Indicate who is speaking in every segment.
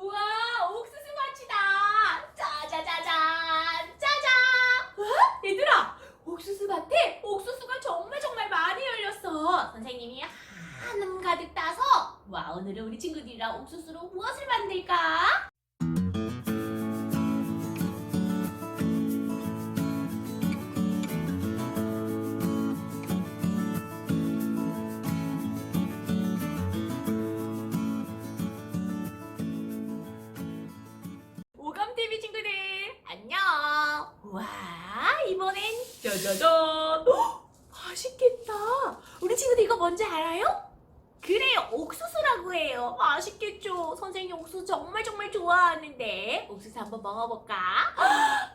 Speaker 1: 우와, 옥수수 밭이다. 짜자자잔, 짜잔. 와, 얘들아, 옥수수 밭에 옥수수가 정말 정말 많이 열렸어. 선생님이 한음 가득 따서 와, 오늘은 우리 친구들이랑 옥수수로 무엇을 만들까? 짜자잔 헉, 맛있겠다 우리 친구들 이거 뭔지 알아요? 그래요 옥수수라고 해요 맛있겠죠 선생님 옥수수 정말 정말 좋아하는데 옥수수 한번 먹어볼까?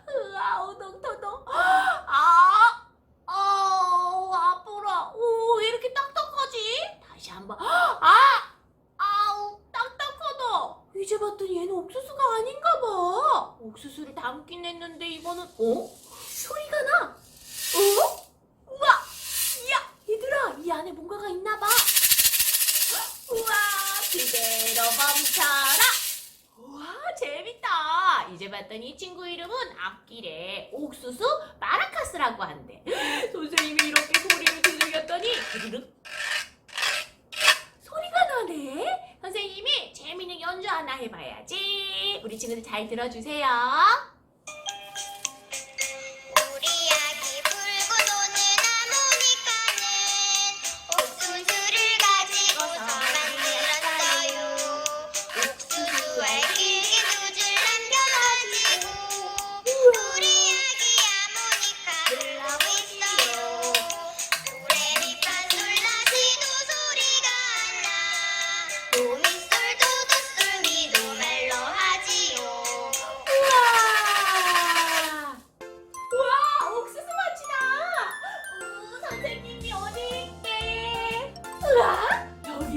Speaker 1: 으아 오동토동 아 아우 아프라 오 왜 이렇게 딱딱하지? 다시 한번 아 아우 딱딱하다 이제 봤더니 얘는 옥수수가 아닌가 봐. 옥수수를 담긴 했는데 이거는 어? 소리가 나. 어? 우와! 야, 얘들아, 이 안에 뭔가가 있나 봐. 우와, 그대로 멈춰라. 우와, 재밌다. 이제 봤더니 이 친구 이름은 앞길에 옥수수 마라카스라고 한대. 선생님이 이렇게 소리를 들렸더니 드르륵 소리가 나네. 선생님이 재미있는 연주 하나 해봐야지. 우리 친구들 잘 들어주세요.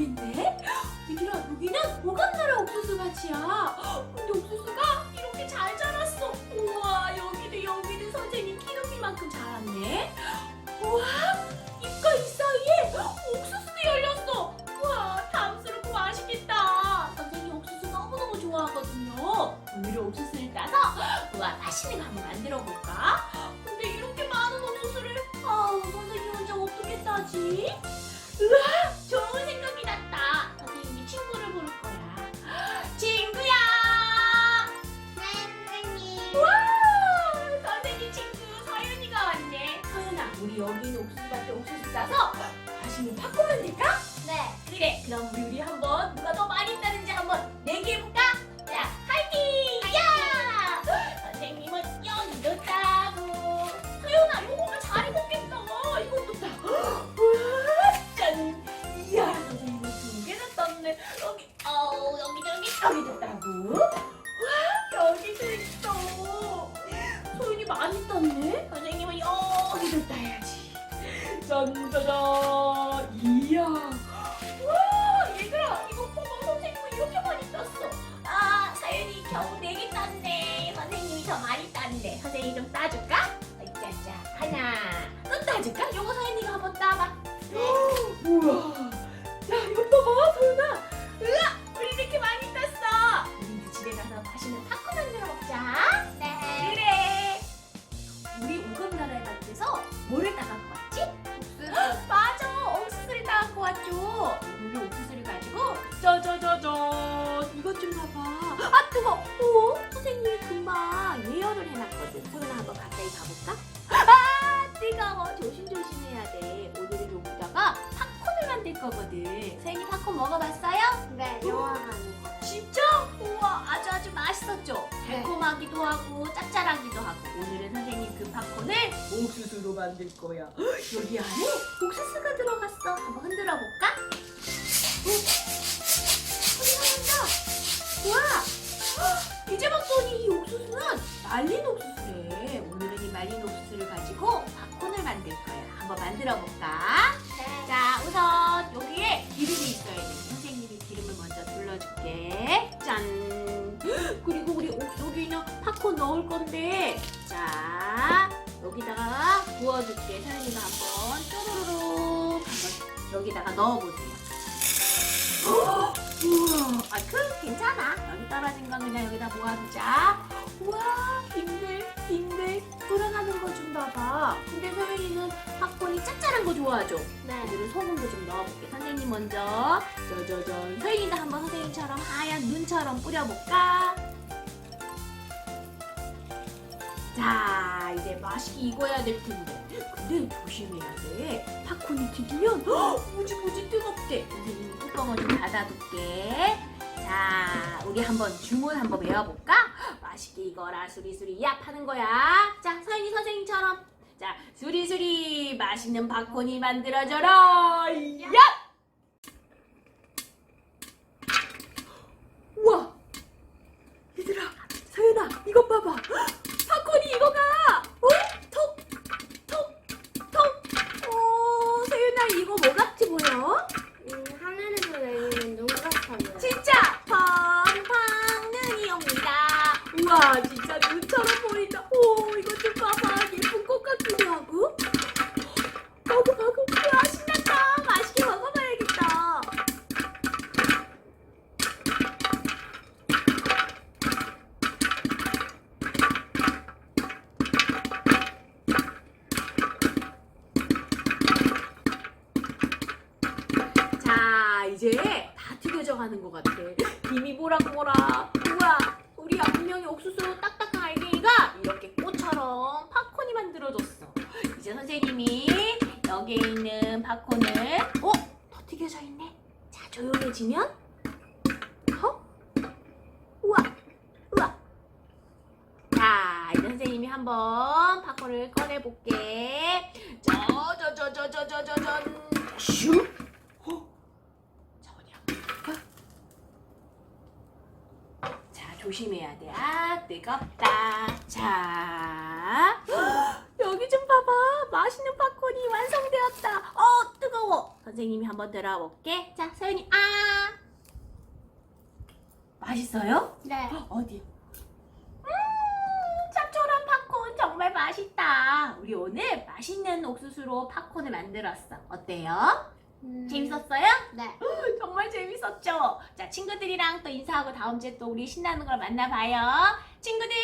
Speaker 1: 있네. 얘들아, 여기는 오감나라 옥수수 밭이야. 근데 옥수수가 이렇게 잘 자랐어. 우와, 여기도 여기도 선생님 키높이만큼 자랐네. 우와, 잎과 이 사이에 옥수수도 열렸어. 우와, 탐스럽고 맛있겠다. 선생님 옥수수 너무너무 좋아하거든요. 오늘은 옥수수를 따서 우와, 맛있는 거 한번 만들어 볼까? 만들까?
Speaker 2: 네.
Speaker 1: 그래, 그럼 우리 한번 누가 더 선생님 좀 따줄까? 짜자. 하나. 또 따줄까? 요거 사연이가 한번 따봐. 우와. 야, 이거 봐봐, 소연아. 으아, 우리 이렇게 많이 땄어. 우리 집에 가서 맛있는 팝콘 만들어 먹자.
Speaker 2: 네.
Speaker 1: 그래. 우리 우금나라에 밭에서 뭐를 따갖고 왔지?
Speaker 2: 옥수수.
Speaker 1: 맞아 옥수수를 따갖고 왔죠 오늘 옥수수를 가지고 짜자자잔 이것 좀 봐봐 아 뜨거 어? 선생님이 금방 예열을 해놨거든 소연아 한번 가까이 가볼까? 아 뜨거워 조심조심 해야 돼 오늘은 여기다가 팝콘을 만들 거거든 선생님 팝콘 먹어봤어요?
Speaker 2: 네. 영화관.
Speaker 1: 진짜? 우와 아주 아주 맛있었죠? 달콤하기도 하고 짭짤하기도 하고 오늘은 선생님 그 팝콘을 옥수수로 만들 거야 여기 안에 옥수수가 들어갔어 한번 흔들어 볼까? 말린 옥수수래 오늘은 이 말린 옥수수를 가지고 팝콘을 만들 거야 한번 만들어 볼까?
Speaker 2: 네.
Speaker 1: 자, 우선 여기에 기름이 있어야 돼. 선생님이 기름을 먼저 둘러줄게. 짠. 그리고 우리 옥- 여기 있는 팝콘 넣을 건데, 자, 여기다가 부어줄게. 사연이가 한번 쪼르르륵 한번 여기다가 넣어보세요. 우와, 아, 그 괜찮아. 여기다 떨어진 건 그냥 여기다 모아두자. 우와, 빙글, 빙글 돌아가는 거 좀 봐봐. 근데 서윤이는 팝콘이 짭짤한 거 좋아하죠?
Speaker 2: 네.
Speaker 1: 오늘은 소금도 좀 넣어볼게. 선생님 먼저. 짜자잔. 서윤이도 한번 선생님처럼 하얀 눈처럼 뿌려볼까? 자, 이제 맛있게 익어야 될 텐데. 근데 조심해야 돼. 팝콘이 튀기면 헉, 무지무지 뜨겁대. 선생님이 뚜껑을 좀 닫아둘게. 자, 우리 한번 주문 한번 외워볼까? 맛있게 익어라 수리수리 얍 하는 거야. 자, 서윤이 선생님처럼. 자, 수리수리 맛있는 팝콘이 만들어져라. 얍! 우와! 얘들아, 서윤아, 이것 봐봐.
Speaker 2: 가는
Speaker 1: 것 같아 김이 모락모락 우와 우리 분명히 옥수수 딱딱한 알갱이가 이렇게 꽃처럼 팝콘이 만들어졌어 이제 선생님이 여기에 있는 팝콘을 어? 더 튀겨져 있네 자 조용해지면 어? 우와 우와 자 이제 선생님이 한번 팝콘을 꺼내볼게 저 저 저 저 저 저저전 슉 어? 자 어디야? 자 조심해야 돼. 아 뜨겁다. 자 여기 좀 봐봐. 맛있는 팝콘이 완성되었다. 어 뜨거워. 선생님이 한번 들어볼게. 자 서윤이 아 맛있어요?
Speaker 2: 네.
Speaker 1: 어디? 음 짭조란 팝콘 정말 맛있다. 우리 오늘 맛있는 옥수수로 팝콘을 만들었어. 어때요?
Speaker 2: 음,
Speaker 1: 재밌었어요?
Speaker 2: 네.
Speaker 1: 정말 재밌었죠? 자, 친구들이랑 또 인사하고 다음 주에 또 우리 신나는 걸 만나봐요. 친구들!